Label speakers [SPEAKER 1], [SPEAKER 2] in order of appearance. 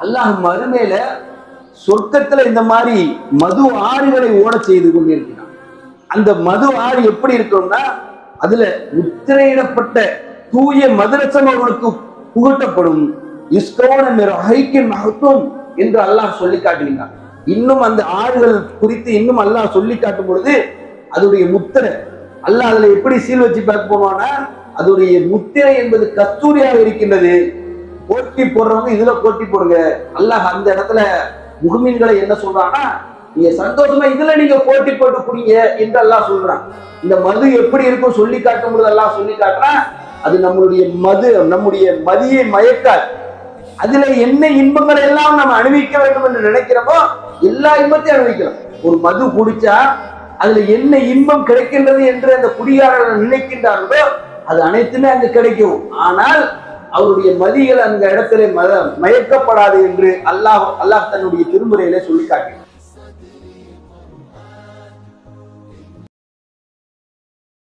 [SPEAKER 1] அல்லாஹ் மறுமையில சொர்க்கத்துல இந்த மாதிரி மது ஆறுகளை ஓட செய்து கொண்டிருக்கிறான் அந்த மது ஆறு எப்படி இருக்கும்னா அதுல முத்திரையிடப்பட்ட தூய மதுரசம் அவர்களுக்கு புகட்டப்படும். இஸ்கோன மகத்துவம் என்று அல்லாஹ் சொல்லி காட்டுகிறான் இன்னும் அந்த ஆறுகள் குறித்து இன்னும் அல்லாஹ் சொல்லி காட்டும் பொழுது அதோடைய முத்திரை. அல்லாஹ் அதுல எப்படி சீல் வச்சு பார்க்க போனோம்னா அதோடைய முத்திரை என்பது கஸ்தூரியாக இருக்கின்றது. போட்டி போடுறவங்க இதுல போட்டி போடுங்க. அல்லாஹ் அந்த இடத்துல முகமீன்களை என்ன சொல்றான்னா நீங்க சந்தோஷமா இதுல நீங்க போட்டி போட்டு குடிங்க என்று எல்லாம் சொல்றான். இந்த மது எப்படி இருக்கும் சொல்லி காட்டும் பொழுது எல்லாம் சொல்லி காட்டுறான் அது நம்மளுடைய மது நம்முடைய மதியை மயக்காது. அதுல என்ன இன்பங்களை எல்லாம் நம்ம அனுபவிக்க வேண்டும் என்று நினைக்கிறோமோ எல்லா இன்பத்தையும் அனுபவிக்கலாம். ஒரு மது குடிச்சா அதுல என்ன இன்பம் கிடைக்கின்றது என்று அந்த குடிகாரர்கள் நினைக்கின்றார்களோ அது அனைத்துமே அங்கு கிடைக்கும். ஆனால் அவருடைய மதிகள் அந்த இடத்துல மயக்கப்படாது என்று அல்லாஹ் அல்லாஹ் தன்னுடைய திருமுறையில சொல்லி காட்டினார்